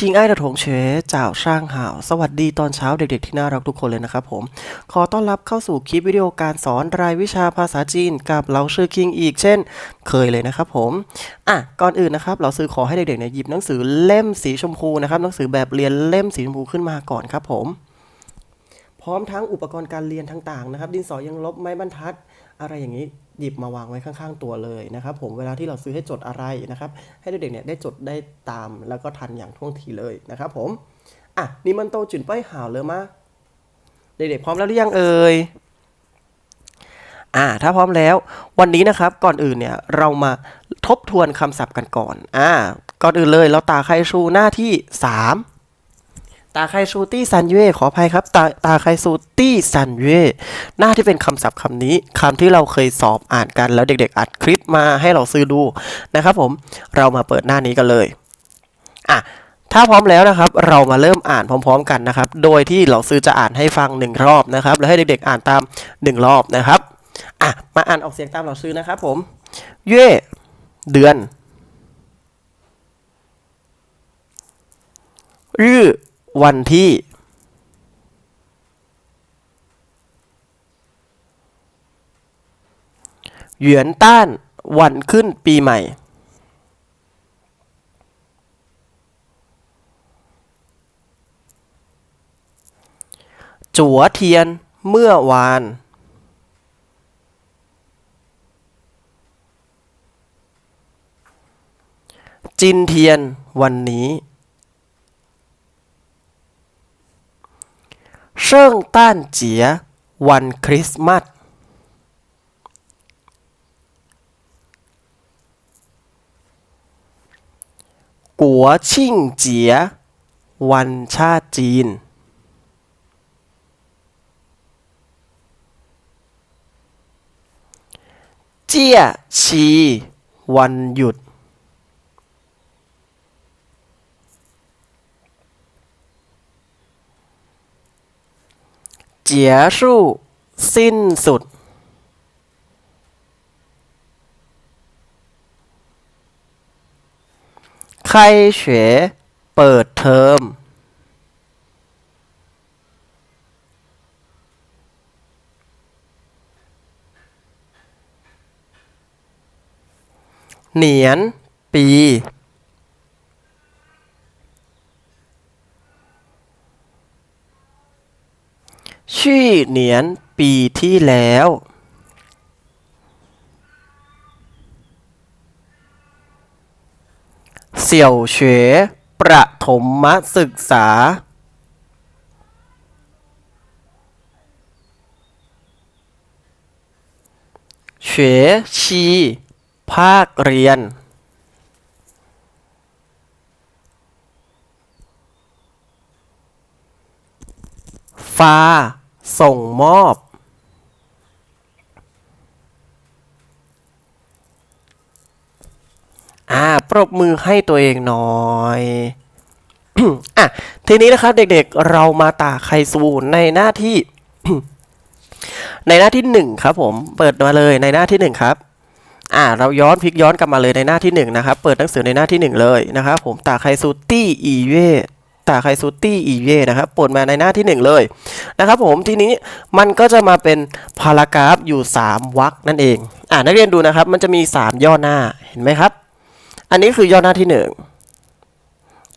ชิงไอ้ระถงเฉยเจ้าช่างห่าว สวัสดีตอนเช้าเด็กๆที่น่ารักทุกคนเลยนะครับผม ขอต้อนรับเข้าสู่คลิปวิดีโอการสอนรายวิชาภาษาจีนกับเราชื่อคิงอีกเช่น เคยเลยนะครับผม อะ ก่อนอื่นนะครับเราซื้อขอให้เด็กๆเนี่ยหยิบหนังสือเล่มสีชมพูนะครับหนังสือแบบเรียนเล่มสีชมพูขึ้นมาก่อนครับผม พร้อมทั้งอุปกรณ์การเรียนต่างๆนะครับ ดินสอยังลบไม้บรรทัด อะไรอย่างนี้หยิบมาวางไว้ข้างๆตัวเลยนะครับ ผมเวลาที่เราซื้อให้จดอะไรนะครับ ให้เด็กๆเนี่ยได้จดได้ตามแล้วก็ทันอย่างท่วงทีเลยนะครับ ผมอะนี่มันโตจุนป้ายหาวเลยมะเด็กๆพร้อมแล้วหรือยังเอ่ยอ่าถ้าพร้อมแล้ว วันนี้นะครับก่อนอื่นเนี่ยเรามาทบทวนคำศัพท์กันก่อนอ่าก่อนอื่นเลยเราตาใครชูหน้าที่สาม ตาไคซูตี้ซันเย่ขออภัยครับ ตาตาไคซูตี้ซันเย่หน้าที่เป็นคำศัพท์คำนี้คำที่เราเคยสอบอ่านกันแล้วเด็ก ๆ อัดคลิปมาให้เราซื้อดูนะครับผมเรามาเปิดหน้านี้กันเลยอะถ้าพร้อมแล้วนะครับ เรามาเริ่มอ่านพร้อม ๆ กันนะครับ โดยที่เราซื้อจะอ่านให้ฟังหนึ่งรอบนะครับ แล้วให้เด็ก ๆ อ่านตามหนึ่งรอบนะครับอะมาอ่านออกเสียงตามเราซื้อนะครับผม เย่เดือนรื่อ วันที่เหวียนต้านวันขึ้นปีใหม่ จัวเทียนเมื่อวาน จินเทียนวันนี้ เชิ่งต้านเจีย วันคริสต์มาสกัวชิ่งเจีย วันชาติจีน เจี้ยชี วันหยุด เจียสู้สิ้นสุด ไข้เฉวเปิดเทอม เหนียน ปี ชื่อเหนียนปีที่แล้ว เสี่ยวเฉวประถมมศึกษา เฉวชี ภาคเรียน ฟา ส่งมอบ อ่า ปรบมือให้ตัวเองหน่อยอะทีนี้นะครับเด็กๆเรามาตาไคซูในหน้าที่ ในหน้าที่หนึ่งครับผมเปิดมาเลยในหน้าที่หนึ่งครับอ่าเราย้อนพลิกย้อนกลับมาเลยในหน้าที่หนึ่งนะครับ เปิดหนังสือในหน้าที่หนึ่งเลยนะครับผมตาไคซูตี้อีเย่ ตาไคซูตี้อีเย่นะครับปิดมาในหน้าที่หนึ่งเลยนะครับผมทีนี้มันก็จะมาเป็นพารากราฟอยู่สามวรรคนั่นเองอ่านักเรียนดูนะครับมันจะมีสามย่อหน้าเห็นไหมครับ อันนี้คือย่อหน้าที่หนึ่ง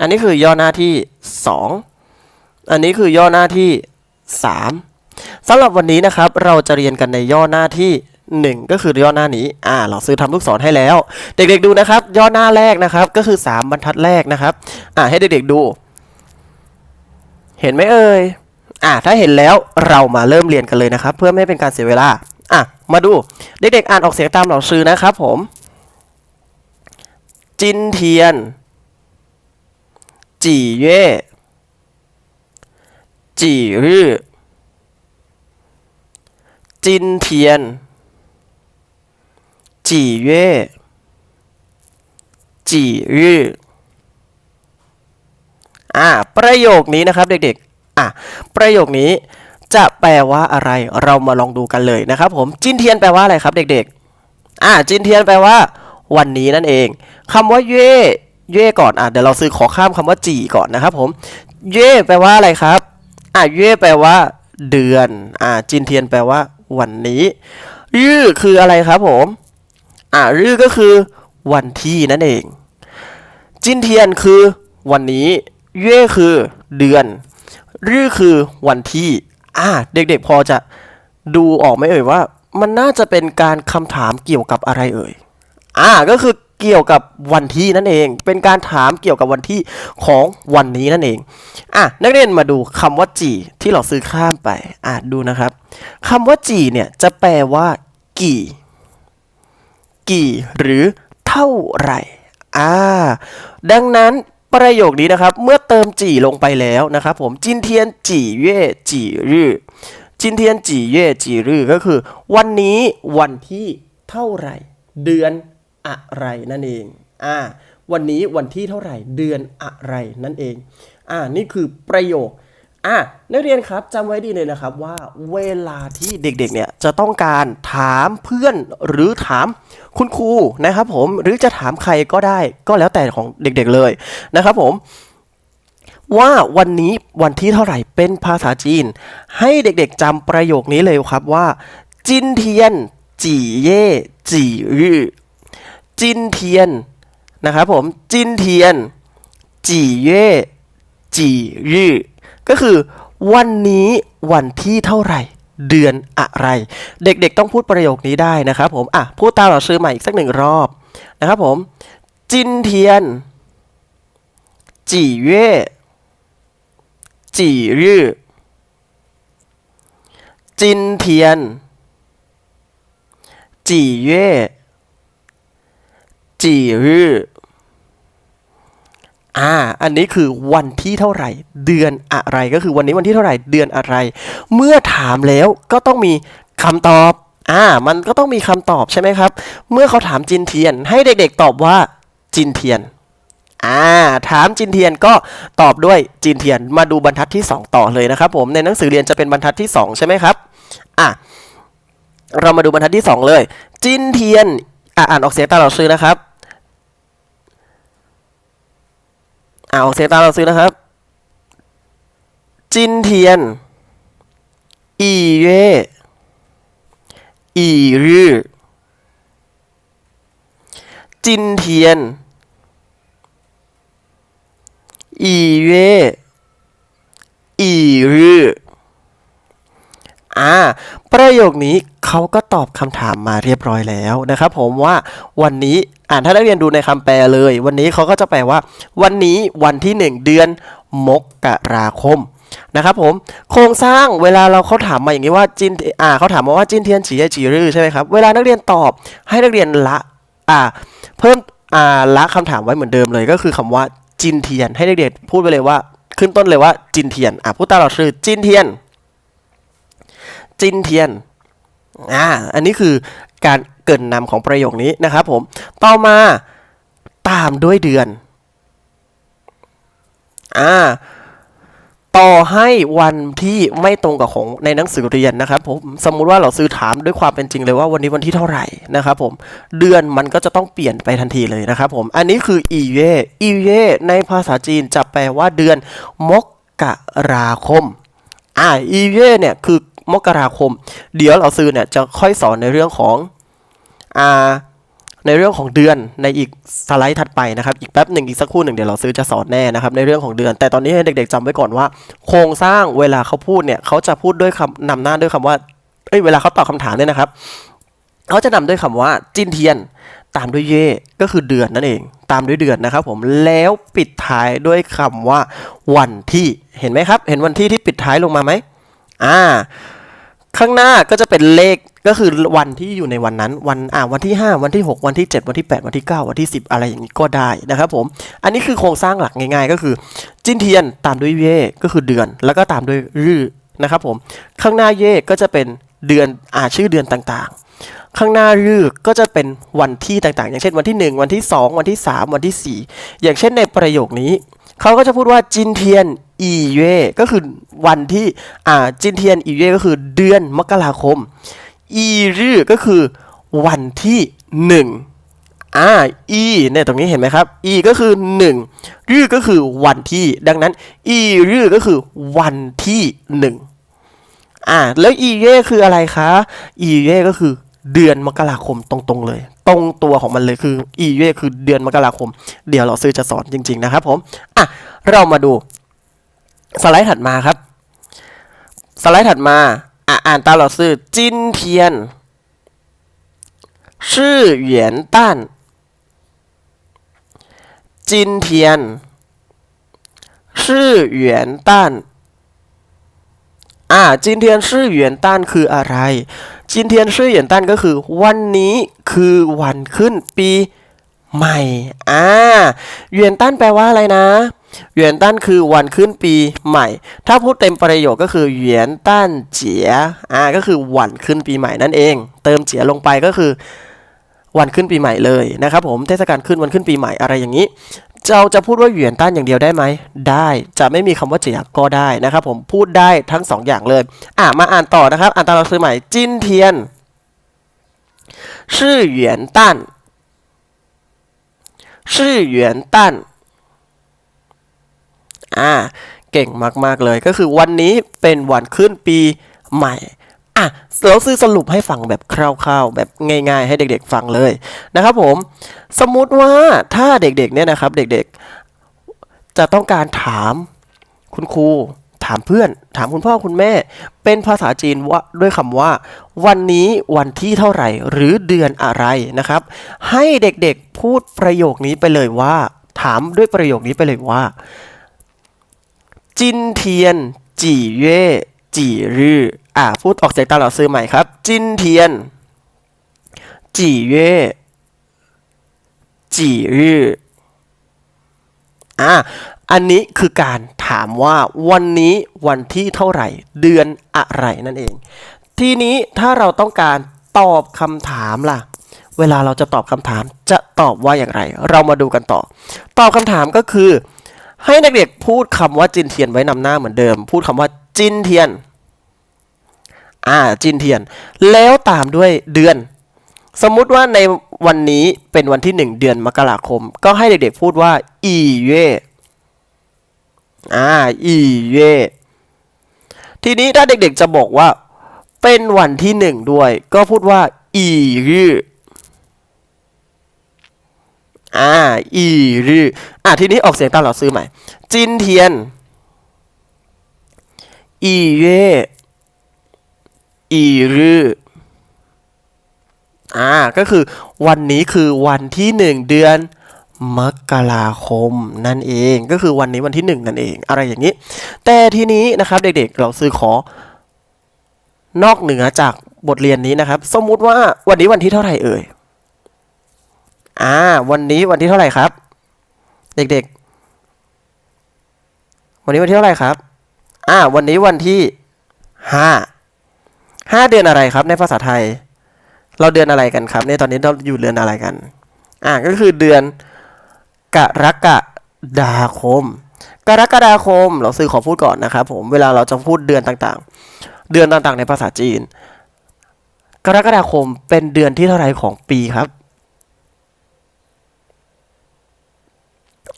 อันนี้คือย่อหน้าที่สองอันนี้คือย่อหน้าที่สามสำหรับวันนี้นะครับเราจะเรียนกันในย่อหน้าที่หนึ่งก็คือย่อหน้านี้ อ่า เราซื้อทำลูกศรให้แล้ว เด็กๆดูนะครับ ย่อหน้าแรกนะครับ ก็คือสามบรรทัดแรกนะครับ อ่า ให้เด็กๆดู เห็นไหมเอ่ยอ่าถ้าเห็นแล้วเรามาเริ่มเรียนกันเลยนะครับ เพื่อไม่ให้เป็นการเสียเวลาอะมาดูเด็กๆอ่านออกเสียงตามเราซื้อนะครับผม จินเทียน จีเย่จีรื่อจินเทียน จีเย่จีรื่อ อ่าประโยคนี้นะครับเด็กๆอะประโยคนี้จะแปลว่าอะไรเรามาลองดูกันเลยนะครับผมจินเทียนแปลว่าอะไรครับเด็กๆอ่าจินเทียนแปลว่า วันนี้นั่นเองคำว่าเย่เย่ก่อนอะเดี๋ยวเราซื้อขอข้ามคำว่าจีก่อนนะครับผมเย่แปลว่าอะไรครับอะเย่แปลว่า เดือนอะจินเทียนแปลว่า วันนี้รื่อคืออะไรครับผมอะรื่อก็คือ วันที่นั่นเอง จินเทียนคือวันนี้ เย่คือเดือน รื่อคือวันที่ อะเด็กๆพอจะดูออกไหมเอ่ยว่า มันน่าจะเป็นการคำถามเกี่ยวกับอะไรเอ่ย อ่า ก็คือเกี่ยวกับวันที่นั่นเอง เป็นการถามเกี่ยวกับวันที่ของวันนี้นั่นเอง อะ นักเรียนมาดูคำว่าจีที่เราซื้อข้ามไป อะ ดูนะครับคำว่าจีเนี่ยจะแปลว่า กี่ กี่ หรือเท่าไหร่ อ่า ดังนั้น ประโยคนี้นะครับ เมื่อเติมจีลงไปแล้วนะครับผมจินเทียนจีเย่จีรื่อจินเทียนจีเย่จีรื่อก็คือ วันนี้วันที่เท่าไหร่ เดือนอะไรนั่นเองอ่าวันนี้วันที่เท่าไหร่เดือนอะไรนั่นเองอ่านี่คือประโยค อะนักเรียนครับจำไว้ดีเลยนะครับว่าเวลาที่เด็กๆเนี่ยจะต้องการถามเพื่อนหรือถามคุณครูนะครับผมหรือจะถามใครก็ได้ก็แล้วแต่ของเด็กๆเลยนะครับผมว่าวันนี้วันที่เท่าไหร่เป็นภาษาจีน ให้เด็กๆจำประโยคนี้เลยครับว่าจินเทียนจีเย่จีรื่อจินเทียนนะครับผมจินเทียนจีเย่จีรื่อ ก็คือ วันนี้วันที่เท่าไหร่ เดือนอะไร เด็กๆต้องพูดประโยคนี้ได้นะครับผมอะพูดตามเราซื้อใหม่อีกสักหนึ่งรอบนะครับผม จินเทียน จีเย่จีรื่อจินเทียน จีเย่จีรื่อ อ่า อันนี้คือวันที่เท่าไหร่ เดือนอะไรก็คือวันนี้วันที่เท่าไหร่เดือนอะไร เมื่อถามแล้วก็ต้องมีคำตอบ อ่า มันก็ต้องมีคำตอบใช่ไหมครับ เมื่อเขาถามจินเทียน ให้เด็กๆตอบว่าจินเทียนอ่าถามจินเทียนก็ตอบด้วยจินเทียนมาดูบรรทัดที่ 2 ต่อเลยนะครับผมในหนังสือเรียนจะเป็นบรรทัดที่ 2 ใช่ไหมครับอะเรามาดูบรรทัดที่ 2 เลย จินเทียนอ่าอ่านออกเสียงตามเราซื้อนะครับ อ่าเสียงตาเราซื้อนะครับ จินเทียน อีเย่อีรือจินเทียน อีเย่อีรืออ่า ประโยคนี้เขาก็ตอบคำถามมาเรียบร้อยแล้วนะครับผมว่าวันนี้ อ่านถ้านักเรียนดูในคำแปลเลย วันนี้เขาก็จะแปลว่า วันนี้วันที่หนึ่งเดือนมกราคมนะครับผมโครงสร้างเวลาเราเขาถามมาอย่างนี้ว่าจินอ่าเขาถามมาว่าจินเทียนฉีเย่จีรือใช่ไหมครับเวลานักเรียนตอบให้นักเรียนละอ่าเพิ่มอ่าละคำถามไว้เหมือนเดิมเลยก็คือคำว่าจินเทียนให้นักเรียนพูดไปเลยว่า ขึ้นต้นเลยว่าจินเทียนอะพูดตามเราชื่อจินเทียน จินเทียนอ่าอันนี้คือการ เกินนำของประโยคนี้นะครับผม ต่อมาตามด้วยเดือน อ่า ต่อให้วันที่ไม่ตรงกับของในหนังสือเรียนนะครับผม สมมุติว่าเราซื้อถามด้วยความเป็นจริงเลยว่าวันนี้วันที่เท่าไหร่นะครับผม เดือนมันก็จะต้องเปลี่ยนไปทันทีเลยนะครับผม อันนี้คืออีเย่อีเย่ในภาษาจีนจะแปลว่าเดือน มกราคม อ่าอีเย่เนี่ยคือมกราคม เดี๋ยวเราซื้อเนี่ยจะค่อยสอนในเรื่องของ ในเรื่องของเดือนในอีกสไลด์ถัดไปนะครับ อีกแป๊บหนึ่งอีกสักครู่หนึ่งเดี๋ยวเราซื้อจะสอนแน่นะครับในเรื่องของเดือน แต่ตอนนี้ให้เด็ก ๆจำไว้ก่อนว่า โครงสร้างเวลาเขาพูดเนี่ยเขาจะพูดด้วยคำนำหน้าด้วยคำว่าเอ้ยเวลาเขาตอบคำถามเนี่ยนะครับเขาจะนำด้วยคำว่าจินเทียนตามด้วยเย่ก็คือเดือนนั่นเอง ตามด้วยเดือนนะครับผมแล้วปิดท้ายด้วยคำว่าวันที่เห็นไหมครับ เห็นวันที่ที่ปิดท้ายลงมาไหมอ่าข้างหน้าก็จะเป็นเลข ก็คือวันที่อยู่ในวันนั้นวันอ่าวันที่ 5 วันที่ 6 วันที่ 7 วันที่ 8 วันที่ 9 วันที่ 10 อะไรอย่างนี้ก็ได้นะครับผมอันนี้คือโครงสร้างหลักง่ายๆ ก็คือ จินเทียนตามด้วยเย่ก็คือเดือน แล้วก็ตามด้วยรื่อนะครับผมข้างหน้าเย่ก็จะเป็นเดือนอ่าชื่อเดือนต่างๆ ข้างหน้ารื่อก็จะเป็นวันที่ต่างๆ อย่างเช่นวันที่ 1 วันที่ 2 วันที่ 3 วันที่ 4 อย่างเช่นในประโยคนี้เขาก็จะพูดว่าจินเทียนอีเย่ก็คือวันที่อ่าจินเทียนอีเย่ก็คือเดือนมกราคม อีรื่อก็คือวันที่หนึ่งอ่า e เนี่ยตรงนี้เห็นไหมครับ e ก็คือ1รื่อก็คือวันที่ ดังนั้น e รื่อก็คือวันที่หนึ่งอ่าแล้ว e เย่คืออะไรคะ e เย่ก็คือเดือนมกราคมตรงๆเลย ตรงตัวของมันเลยคือ e เย่คือเดือนมกราคม เดี๋ยวเราซื้อจะสอนจริง ๆ นะครับผมอะเรามาดู สไลด์ถัดมาครับ สไลด์ถัดมา อ่านตามเราซื้อจินเทียน ชื่อเหวียนต้าน จินเทียน ชื่อเหวียนต้านอ่าจินเทียนชื่อเหวียนต้านคืออะไร จินเทียนชื่อเหวียนต้านก็คือ วันนี้คือวันขึ้นปีใหม่ อ่าเหวียนต้านแปลว่าอะไรนะ เหวียนต้นคือวันขึ้นปีใหม่ ถ้าพูดเต็มประโยคก็คือเหวียนต้นเจียอ่าก็คือวันขึ้นปีใหม่นั่นเอง เติมเจียลงไปก็คือวันขึ้นปีใหม่เลยนะครับผมเทศกาลขึ้นวันขึ้นปีใหม่อะไรอย่างนี้เราจะพูดว่าเหวียนต้านอย่างเดียวได้ไหม ได้ จะไม่มีคำว่าเจียก็ได้นะครับผม พูดได้ทั้งสองอย่างเลย อะ มาอ่านต่อนะครับ อ่านตามเราซื้อใหม่ จินเทียน ชื่อเหวียนต้าน ชื่อเหวียนต้าน อ่าเก่งมาก ๆ เลยก็คือวันนี้เป็นวันขึ้นปีใหม่อะเราซื้อสรุปให้ฟังแบบคร่าว ๆ แบบง่าย ๆ ให้เด็ก ๆ ฟังเลยนะครับผม สมมุติว่าถ้าเด็ก ๆ เนี่ยนะครับ เด็กๆ จะต้องการถามคุณครู ถามเพื่อน ถามคุณพ่อคุณแม่ เป็นภาษาจีนว่าด้วยคำว่า วันนี้วันที่เท่าไหร่ หรือเดือนอะไรนะครับ ให้เด็กๆพูดประโยคนี้ไปเลยว่า ถามด้วยประโยคนี้ไปเลยว่า จินเทียน จีเย่จีรืออ่าพูดออกเสียงตามเราซื้อใหม่ครับ จินเทียน จีเย่จีรืออ่าอันนี้คือการถามว่าวันนี้วันที่เท่าไหร่ เดือนอะไรนั่นเอง ทีนี้ถ้าเราต้องการตอบคำถามล่ะ เวลาเราจะตอบคำถามจะตอบว่าอย่างไร เรามาดูกันต่อ ตอบคำถามก็คือ ให้เด็กๆพูดคำว่าจินเทียนไว้นำหน้าเหมือนเดิม พูดคำว่าจินเทียน อ่าจินเทียน แล้วตามด้วยเดือน สมมุติว่าในวันนี้เป็นวันที่หนึ่งเดือนมกราคม ก็ให้เด็กๆพูดว่าอีเย่อ่าอีเย่ทีนี้ถ้าเด็กๆจะบอกว่าเป็นวันที่หนึ่งด้วย ก็พูดว่าอีรือ อ่าอีรืออะทีนี้ออกเสียงตามเราซื้อใหม่ จินเทียน อีเย่อีรืออ่าก็คือวันนี้คือวันที่หนึ่งเดือนมกราคมนั่นเองก็คือวันนี้วันที่หนึ่งนั่นเอง อะไรอย่างนี้ แต่ทีนี้นะครับเด็กๆเราซื้อขอนอกเหนือจากบทเรียนนี้นะครับ สมมุติว่าวันนี้วันที่เท่าไหร่เอ่ย อ่า วันนี้วันที่เท่าไหร่ครับ เด็กๆ วันนี้วันที่เท่าไหร่ครับ อ่า วันนี้วันที่ห้าห้าเดือนอะไรครับ ในภาษาไทย เราเดือนอะไรกันครับ ในตอนนี้เราอยู่เดือนอะไรกัน อ่าก็คือเดือนกรกฎาคม กรกฎาคม เราซื้อขอพูดก่อนนะครับผม เวลาเราจะพูดเดือนต่างๆ เดือนต่างๆ ในภาษาจีน กรกฎาคมเป็นเดือนที่เท่าไรของปีครับ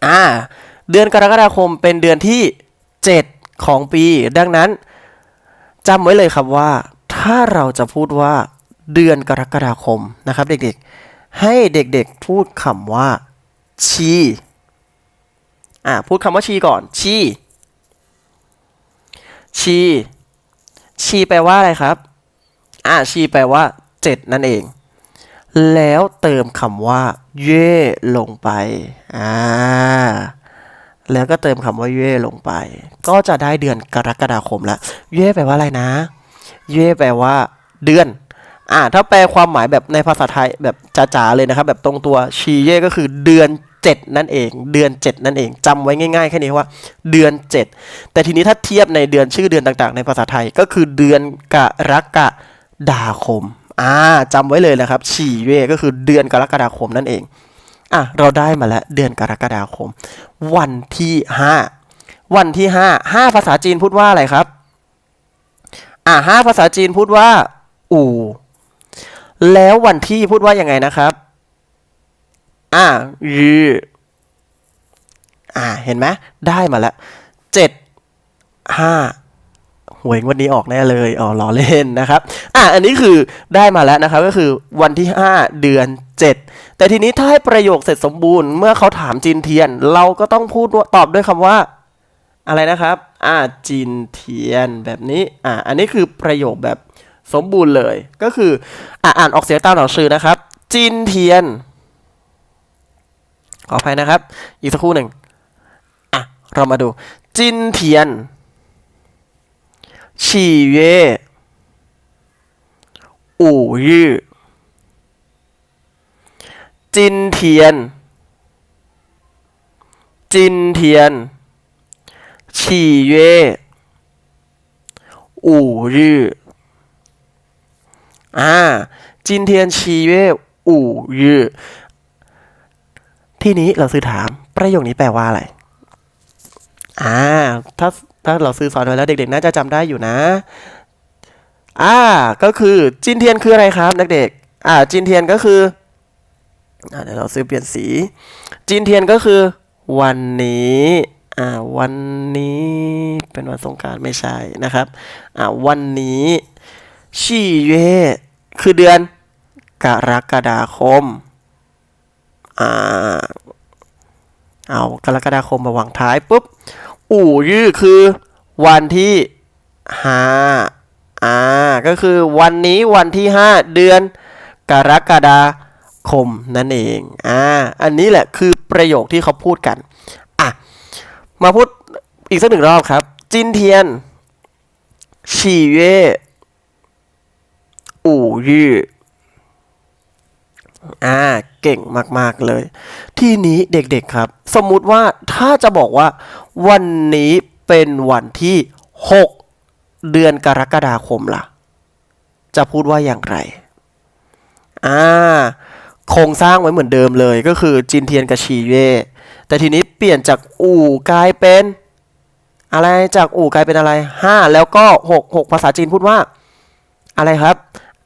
อ่า เดือนกรกฎาคมเป็นเดือนที่ 7 ของปี ดังนั้นจำไว้เลยครับว่า ถ้าเราจะพูดว่าเดือนกรกฎาคมนะครับ เด็กๆ ให้เด็กๆพูดคำว่า ชีอ่าพูดคำว่าชีก่อน ชี ชี ชีแปลว่าอะไรครับ อ่าชีแปลว่า 7 นั่นเอง แล้วเติมคำว่า เย่ลงไป อ่า แล้วก็เติมคำว่าเย่ลงไป ก็จะได้เดือนกรกฎาคมละ เย่แปลว่าอะไรนะ เย่แปลว่า เดือน อ่า ถ้าแปลความหมายแบบในภาษาไทยแบบจ๋าๆเลยนะครับ แบบตรงตัว ชีเย่ก็คือเดือน 7 นั่นเอง เดือน 7 นั่นเองจำไว้ง่ายๆแค่นี้ว่า เดือน 7 แต่ทีนี้ถ้าเทียบในเดือนชื่อเดือนต่างๆ ในภาษาไทยก็คือเดือนกรกฎาคม อ่าจำไว้เลยนะครับฉี่เย่ก็คือเดือนกรกฎาคมนั่นเองอะเราได้มาแล้วเดือนกรกฎาคม วันที่ห้าวันที่ห้าห้าภาษาจีนพูดว่าอะไรครับอะห้าภาษาจีนพูดว่า อู่ แล้ววันที่พูดว่ายังไงนะครับอ่ายืออ่าเห็นไหมได้มาแล้วเจ็ดห้า หวยงวันนี้ออกแน่เลยอ๋อล้อเล่นนะครับ อะอันนี้คือได้มาแล้วนะครับก็คือวันที่ 5 เดือน 7 แต่ทีนี้ถ้าให้ประโยคเสร็จสมบูรณ์เมื่อเขาถามจีนเทียน เราก็ต้องพูดตอบด้วยคำว่า อะไรนะครับ อ่าจีนเทียนแบบนี้อ่าอันนี้คือประโยคแบบสมบูรณ์เลย ก็คืออ่าอ่านออกเสียงตามหนังสือนะครับ จีนเทียน ขออภัยนะครับ อีกสักครู่หนึ่งอะเรามาดูจินเทียน 起约五日，今天，今天，起约五日。啊，今天七月五日 ทีนี้เราซื้อถามประโยคนี้แปลว่าอะไร อ่า ถ้า ถ้าเราซื้อสอนไว้แล้วเด็กๆน่าจะจำได้อยู่นะ อ่า ก็คือจินเทียนคืออะไรครับนักเด็ก อ่า จินเทียนก็คืออ่าเดี๋ยวเราซื้อเปลี่ยนสี จินเทียนก็คือ วันนี้ อ่า วันนี้เป็นวันสงกรารไม่ใช่นะครับ อ่า วันนี้ชี่เย่คือเดือนกรกฎาคม อ่า เอากรกฎาคมมาวางท้ายปุ๊บ อู่ยื่อคือ วันที่ห้าอ่าก็คือวันนี้วันที่ห้าเดือนกรกฎาคมนั่นเองอ่าอันนี้แหละคือประโยคที่เขาพูดกันอะมาพูดอีกสักหนึ่งรอบครับ จินเทียนฉีเย่อู่ยื่ออ่า เก่งมากๆเลย ที่นี้เด็กๆครับ สมมุติว่าถ้าจะบอกว่า วันนี้เป็นวันที่ 6 เดือนกรกฎาคมล่ะ จะพูดว่าอย่างไรอ่าโครงสร้างไว้เหมือนเดิมเลยก็คือจินเทียนกับชีเย่แต่ทีนี้เปลี่ยนจากอู่กลายเป็น อะไรจากอู่กลายเป็นอะไร 5 แล้วก็ 6 6 ภาษาจีนพูดว่า อะไรครับ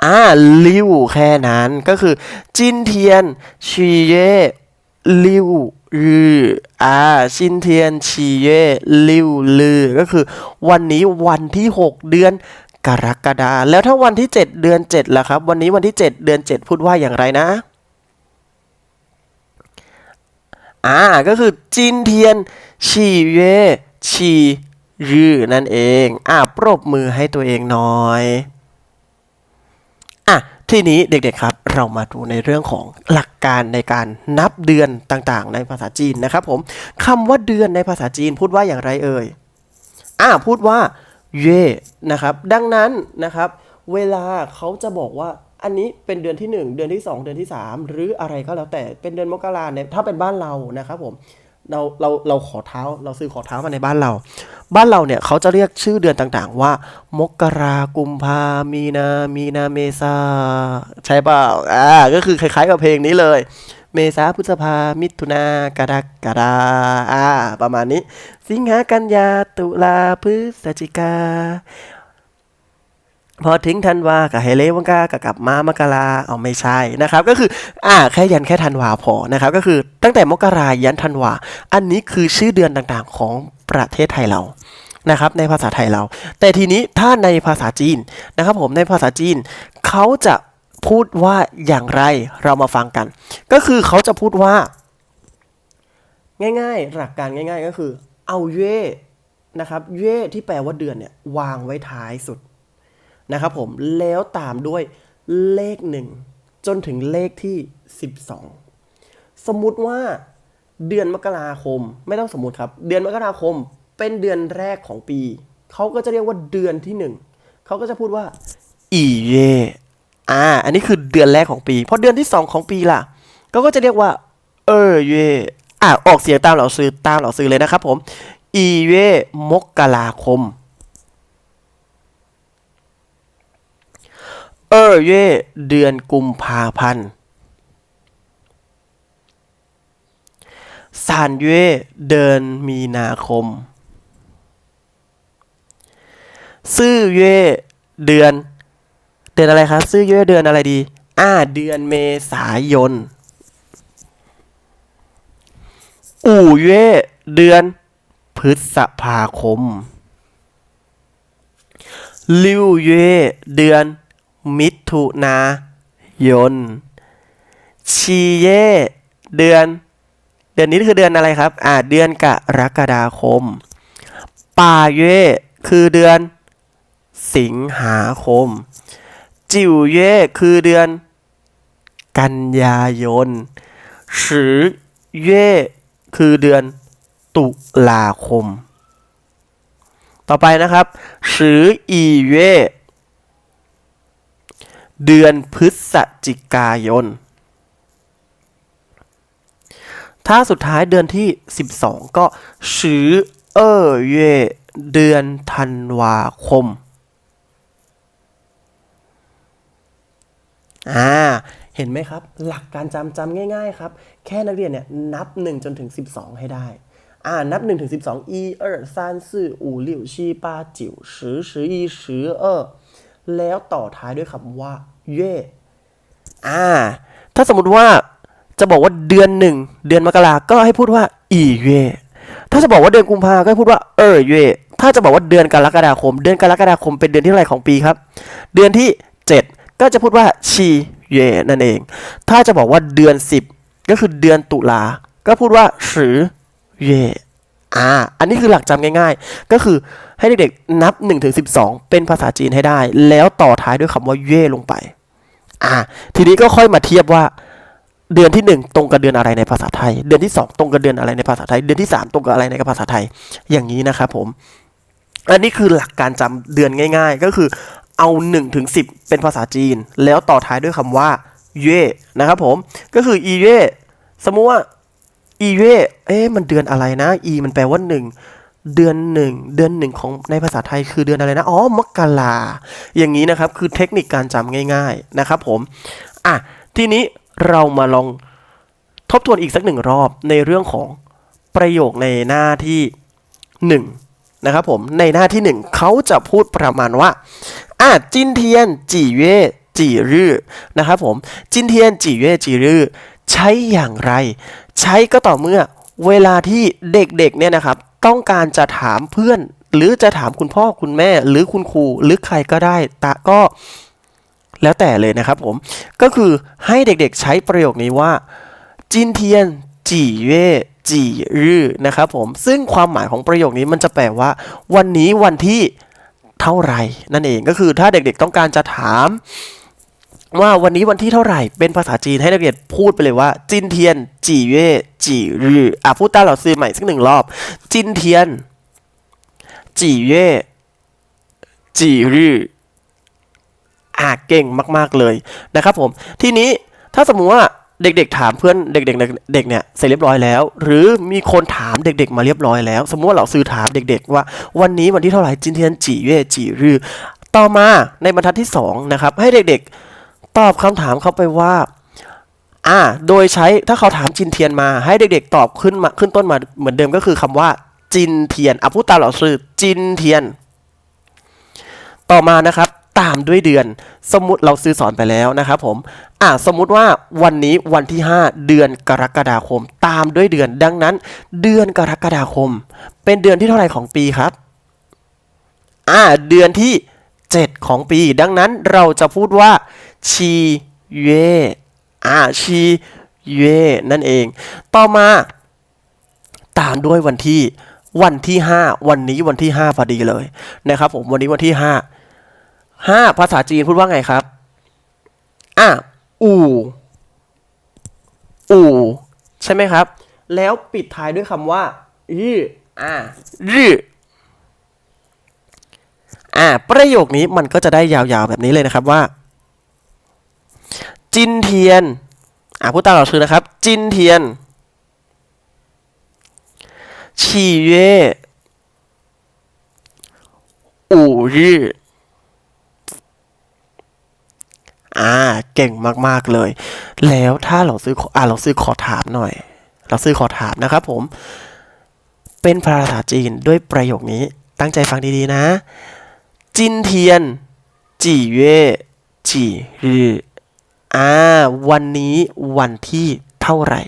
อ่าลิวแค่นั้นก็คือ จินเทียนชีเย่ลิวลืออ่าจินเทียนชีเย่ลิวลือก็คือ วันนี้วันที่ 6 เดือนกรกฎาแล้วถ้าวันที่ 7 เดือน7ล่ะครับ วันนี้วันที่ 7 เดือน 7 พูดว่าอย่างไรนะอ่าก็คือจินเทียนชีเย่ชียือนั่นเอง อ่าปรบมือให้ตัวเองหน่อย ทีนี้เด็กๆครับ เรามาดูในเรื่องของหลักการในการนับเดือนต่างๆ ในภาษาจีนนะครับผมคำว่าเดือนในภาษาจีนพูดว่าอย่างไรเอ่ยอ่าพูดว่าเย่นะครับ ดังนั้นนะครับ เวลาเขาจะบอกว่าอันนี้เป็นเดือนที่ 1 เดือนที่ 2 เดือนที่ 3 หรืออะไรก็แล้วแต่เป็นเดือนมกราเนี่ยถ้าเป็นบ้านเรานะครับผม เราเราเราขอเท้าเราซื้อขอเท้ามาในบ้านเรา บ้านเราเนี่ยเขาจะเรียกชื่อเดือนต่างๆ ว่า มกรากุมภามีนามีนาเมษาใช่เปล่าอ่าก็คือคล้ายๆกับเพลงนี้เลย เมษาพฤษภามิถุนากรกฎาอ่าประมาณนี้ สิงหากันยาตุลาพฤศจิกา พอถึงธันวากับเฮเลวังกากับกลับมามกราเอาไม่ใช่นะครับ ก็คืออ่าแค่ยันแค่ธันวาพอนะครับ ก็คือตั้งแต่มกรายันธันวา อันนี้คือชื่อเดือนต่างๆของประเทศไทยเรานะครับ ในภาษาไทยเรา แต่ทีนี้ถ้าในภาษาจีนนะครับผมในภาษาจีนเขาจะพูดว่าอย่างไรเรามาฟังกัน ก็คือเขาจะพูดว่า ง่าย ๆ หลักการง่าย ๆ ก็คือ เอาเย่นะครับ เย่ที่แปลว่าเดือนเนี่ยวางไว้ท้ายสุด นะครับผมแล้วตามด้วยเลขหนึ่งจนถึงเลขที่ 12 สมมุติว่าเดือนมกราคมไม่ต้องสมมติครับ เดือนมกราคมเป็นเดือนแรกของปี เขาก็จะเรียกว่าเดือนที่หนึ่งเขาก็จะพูดว่าอีเยอ่า อันนี้คือเดือนแรกของปีพอเดือนที่สองของปีล่ะเขาก็จะเรียกว่าเออเยอ่าออกเสียงตามเหล่าซื้อตามเหล่าซื้อเลยนะครับผมอีเยมกราคม เออเย่เดือนกุมภาพันธ์ซานเย่เดือนมีนาคม ซื่อเย่เดือน เดือนอะไรครับ ซื่อเย่เดือนอะไรดี อ่า เดือนเมษายน อู่เย่เดือนพฤษภาคม ลิวเย่เดือน มิถุนายน ชีเย เดือน เดือนนี้คือเดือนอะไรครับ อ่า เดือนกรกฎาคม ป่าเย คือเดือน สิงหาคม จิวเย คือเดือน กันยายนสือเย่คือเดือนตุลาคม ต่อไปนะครับสืออีเย่ เดือนพฤศจิกายน ถ้าสุดท้ายเดือนที่ 12 ก็ชือเออเยเดือนธันวาคม อ่า เห็นไหมครับ หลักการจำจำง่าย ๆ ครับ แค่นักเรียนเนี่ย นับ 1 จนถึง 12 ให้ได้ อ่า นับ 1 ถึง 12 1 2 3 4 5 6 7 8 9 10 11 12 แล้วต่อท้ายด้วยคำว่า เย่อ่า ถ้าสมมติว่าจะบอกว่าเดือนหนึ่งเดือนมกราก็ให้พูดว่า อีเย่ถ้าจะบอกว่าเดือนกุมภาก็ให้พูดว่า เออเย่ถ้าจะบอกว่าเดือนกรกฎาคม เดือนกรกฎาคมเป็นเดือนที่เท่าไหร่ของปีครับ เดือนที่ 7 ก็จะพูดว่าชีเย่นั่นเอง ถ้าจะบอกว่าเดือน 10 ก็คือเดือนตุลา ก็พูดว่าสือเย่อ่า อันนี้คือหลักจำง่าย ๆ ก็คือ ให้เด็กๆนับ1ถึง12เป็นภาษาจีนให้ได้ แล้วต่อท้ายด้วยคำว่าเย่ลงไป อ่า ทีนี้ก็ค่อยมาเทียบว่าเดือนที่ 1 ตรงกับเดือนอะไรในภาษาไทย เดือนที่ 2 ตรงกับเดือนอะไรในภาษาไทย เดือนที่ 3 ตรงกับอะไรในภาษาไทย อย่างนี้นะครับผม อันนี้คือหลักการจำเดือนง่าย ๆ ก็คือเอา1ถึง10เป็นภาษาจีน แล้วต่อท้ายด้วยคำว่าเย่นะครับผม ก็คืออีเย่สมมุติว่าอีเย่เอ๊ะมันเดือนอะไรนะ อีมันแปลว่า 1 เดือนหนึ่งเดือนหนึ่งของในภาษาไทยคือเดือนอะไรนะอ๋อมกราอย่างนี้นะครับคือเทคนิคการจำง่าย ๆนะครับผมอะทีนี้เรามาลองทบทวนอีกสักหนึ่งรอบในเรื่องของประโยคในหน้าที่หนึ่งนะครับผมในหน้าที่หนึ่งเขาจะพูดประมาณว่าอะจินเทียนจีเย่จีรื่อนะครับผมจินเทียนจีเย่จีรื่อใช้อย่างไร ใช้ก็ต่อเมื่อเวลาที่เด็กๆเนี่ยนะครับ ต้องการจะถามเพื่อน หรือจะถามคุณพ่อคุณแม่ หรือคุณครูหรือใครก็ได้ตะก็แล้วแต่เลยนะครับผม ก็คือให้เด็กๆใช้ประโยคนี้ว่าจินเทียนจีเย่จีรือนะครับผม ซึ่งความหมายของประโยคนี้มันจะแปลว่า วันนี้วันที่เท่าไหร่นั่นเองก็คือถ้าเด็กๆต้องการจะถาม ว่าวันนี้วันที่เท่าไหร่เป็นภาษาจีนให้นักเรียนพูดไปเลยว่า จินเทียน จีเย่จีรื่ออะพูดตามเราซื้อใหม่สักหนึ่งรอบ จินเทียน จีเย่จีรื่ออ่าเก่งมาก ๆเลยนะครับผม ทีนี้ถ้าสมมติว่าเด็กๆถามเพื่อนเด็กๆเด็กเนี่ยเสร็จเรียบร้อยแล้ว หรือมีคนถามเด็ก ๆ มาเรียบร้อยแล้ว สมมติว่าเราซื้อถามเด็ก ๆ ว่า วันนี้วันที่เท่าไหร่จินเทียนจีเย่จีรื่อต่อมาในบรรทัดที่สองนะครับให้เด็กๆ ตอบคำถามเขาไปว่าอ่า โดยใช้ถ้าเขาถามจินเทียนมา ให้เด็กๆ ตอบขึ้นมาขึ้นต้นมาเหมือนเดิมก็คือคำว่า จินเทียนอะพูดตามเราซื้อจินเทียน ต่อมานะครับ ตามด้วยเดือน สมมติเราซื้อสอนไปแล้วนะครับผมอ่าสมมุติว่าวันนี้วันที่ 5 เดือนกรกฎาคม ตามด้วยเดือน ดังนั้น เดือนกรกฎาคม เป็นเดือนที่เท่าไหร่ของปีครับอ่าเดือนที่ 7 ของปี ดังนั้นเราจะพูดว่า ชีเย่อ่าชีเย่นั่นเอง ต่อมาตามด้วยวันที่วันที่ 5 วันนี้วันที่ 5 พอดีเลยนะครับผมวันนี้วันที่ 5 5 ภาษาจีนพูดว่าไงครับอะอู่อู่ใช่ไหมครับ แล้วปิดท้ายด้วยคำว่ายี่อะยี่อะประโยคนี้มันก็จะได้ยาวๆแบบนี้เลยนะครับว่า จินเทียน อะพูดตามเราชื่อนะครับ จินเทียนฉีเย่อู่ยี่อ่า เก่งมาก ๆ เลย แล้วถ้าเราซื้อ อ่าเราซื้อขอถามหน่อย เราซื้อขอถามนะครับผม เป็นภาษาจีนด้วยประโยคนี้ ตั้งใจฟังดี ๆ นะ จินเทียนจีเย่จีรือ อ่า วันนี้วันที่เท่าไหร่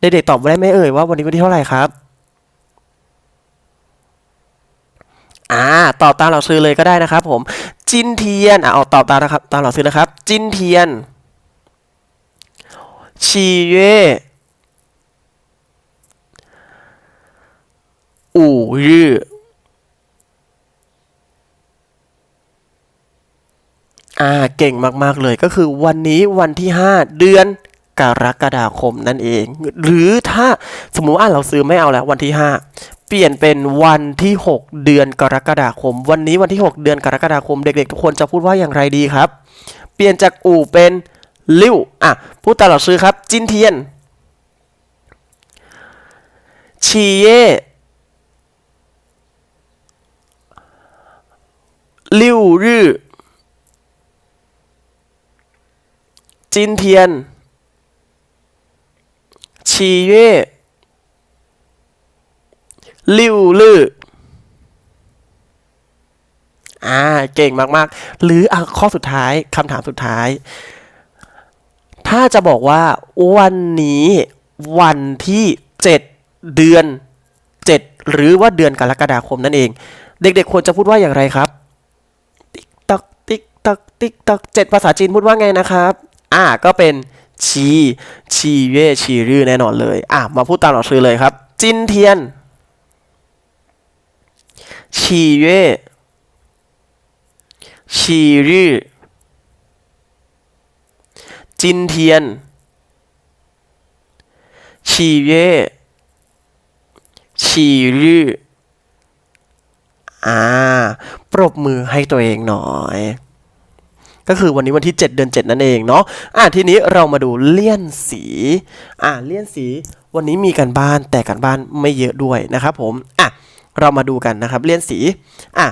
เด็กๆตอบได้ไหมเอ่ยว่าวันนี้วันที่เท่าไหร่ครับ อ่า ตอบตามเราซื้อเลยก็ได้นะครับผม จินเทียน อะเอาตอบตามนะครับ ตามเราซื้อนะครับ จินเทียนชีเย่อู่รื่ อ่าเก่งมากๆเลยก็คือวันนี้วันที่ 5 เดือนกรกฎาคมนั่นเอง หรือถ้าสมมุติว่าเราซื้อไม่เอาแล้ววันที่ 5 เปลี่ยนเป็นวันที่ 6 เดือนกรกฎาคม วันนี้วันที่ 6 เดือนกรกฎาคม เด็กๆ ทุกคนจะพูดว่าอย่างไรดีครับ เปลี่ยนจากอู่เป็นลิ้วอะพูดตามเราซื้อครับ จินเทียนชีเย่ลิ้วรื่อ จินเทียนชีเย่ลิวลืออ่า เก่งมาก ๆ หรืออข้อสุดท้ายคำถามสุดท้าย ถ้าจะบอกว่าวันนี้วันที่ 7 เดือน 7 หรือว่าเดือนกรกฎาคมนั่นเอง เด็กๆควรจะพูดว่าอย่างไรครับ ติ๊กตักติ๊กตักติ๊กตักเจ็ดภาษาจีนพูดว่าไงนะครับ อ่าก็เป็นชีชีเย่ชีรื่อแน่นอนเลยอะมาพูดตามหลักชื่อเลยครับ จินเทียนชีเย่ชีรื่อจินเทียนชีเย่ชีรื่ออ่า ปรบมือให้ตัวเองหน่อย ก็คือวันนี้วันที่ 7 เดือน 7 นั่นเองเนาะอะทีนี้เรามาดูเลี่ยนสีอะเลี่ยนสีวันนี้มีกันบ้านแต่กันบ้านไม่เยอะด้วยนะครับผมอะเรามาดูกันนะครับเลี่ยนสีอะ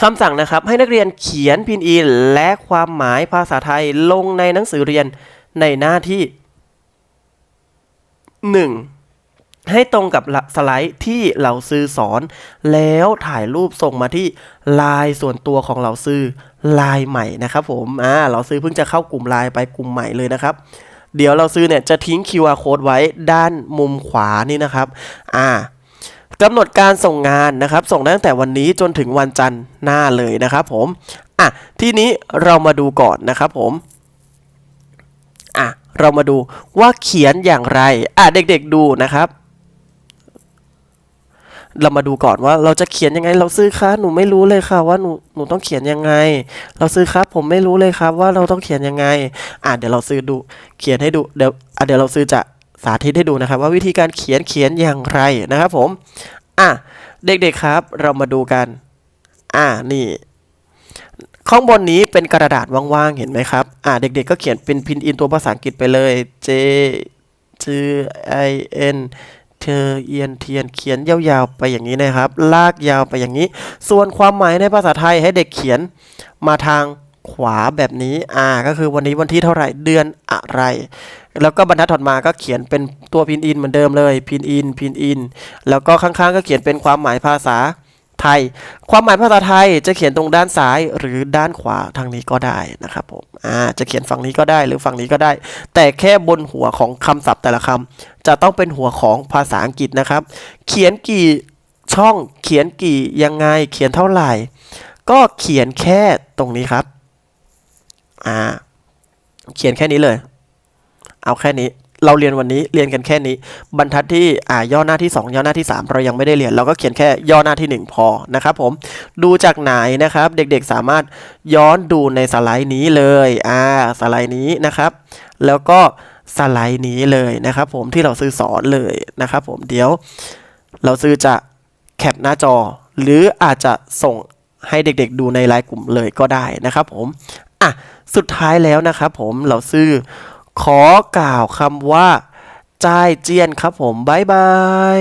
คำสั่งนะครับให้นักเรียนเขียนพินอินและความหมายภาษาไทยลงในหนังสือเรียนในหน้าที่ 1 ให้ตรงกับสไลด์ที่เราซื้อสอน แล้วถ่ายรูปส่งมาที่ไลน์ส่วนตัวของเราซื้อไลน์ใหม่นะครับผมอ่าเราซื้อเพิ่งจะเข้ากลุ่มไลน์ไปกลุ่มใหม่เลยนะครับ เดี๋ยวเราซื้อเนี่ยจะทิ้ง QR code ไว้ด้านมุมขวานี่นะครับอ่ากำหนดการส่งงานนะครับ ส่งตั้งแต่วันนี้จนถึงวันจันทร์หน้าเลยนะครับผมอะทีนี้เรามาดูก่อนนะครับผมอะเรามาดูว่าเขียนอย่างไรอะเด็กๆดูนะครับ เรามาดูก่อนว่าเราจะเขียนยังไง เราซื้อครับหนูไม่รู้เลยค่ะว่าหนูหนูต้องเขียนยังไง เราซื้อครับผมไม่รู้เลยครับว่าเราต้องเขียนยังไง อะเดี๋ยวเราซื้อดูเขียนให้ดูเดี๋ยวอะเดี๋ยวเราซื้อจะสาธิตให้ดูนะครับ ว่าวิธีการเขียนเขียนอย่างไรนะครับผมอะเด็กๆครับเรามาดูกัน อะนี่ข้างบนนี้เป็นกระดาษว่างๆ เห็นไหมครับ อ่า เด็กๆ ก็เขียนเป็นพินอินตัวภาษาอังกฤษไปเลย J J I N เธอเอียนเทียนเขียนยาวๆไปอย่างนี้นะครับ ลากยาวไปอย่างนี้ ส่วนความหมายในภาษาไทยให้เด็กเขียนมาทางขวาแบบนี้ อ่า ก็คือวันนี้วันที่เท่าไหร่ เดือนอะไร แล้วก็บรรทัดถัดมาก็เขียนเป็นตัวพินอินเหมือนเดิมเลย พินอิน พินอิน แล้วก็ข้างๆก็เขียนเป็นความหมายภาษา ไทย ความหมายภาษาไทยจะเขียนตรงด้านซ้ายหรือด้านขวาทางนี้ก็ได้นะครับผมอ่าจะเขียนฝั่งนี้ก็ได้หรือฝั่งนี้ก็ได้ แต่แค่บนหัวของคำศัพท์แต่ละคำจะต้องเป็นหัวของภาษาอังกฤษนะครับ เขียนกี่ช่องเขียนกี่ยังไงเขียนเท่าไหร่ ก็เขียนแค่ตรงนี้ครับอ่าเขียนแค่นี้เลย เอาแค่นี้ เราเรียนวันนี้เรียนกันแค่นี้ บรรทัดที่อ่าย่อหน้าที่ 2 ย่อหน้าที่ 3 เรายังไม่ได้เรียน เราก็เขียนแค่ย่อหน้าที่ 1 พอนะครับผมดูจากไหนนะครับ เด็กๆสามารถย้อนดูในสไลด์นี้เลยอ่าสไลด์นี้นะครับ แล้วก็สไลด์นี้เลยนะครับ ผมที่เราซื้อสอนเลยนะครับ ผมเดี๋ยวเราซื้อจะแคปหน้าจอ หรืออาจจะส่งให้เด็กๆ ดูในไลน์กลุ่มเลยก็ได้นะครับ ผมอะสุดท้ายแล้วนะครับ ผมเราซื้อ ขอกล่าวคำว่าจ่ายเจียนครับผม บ๊ายบาย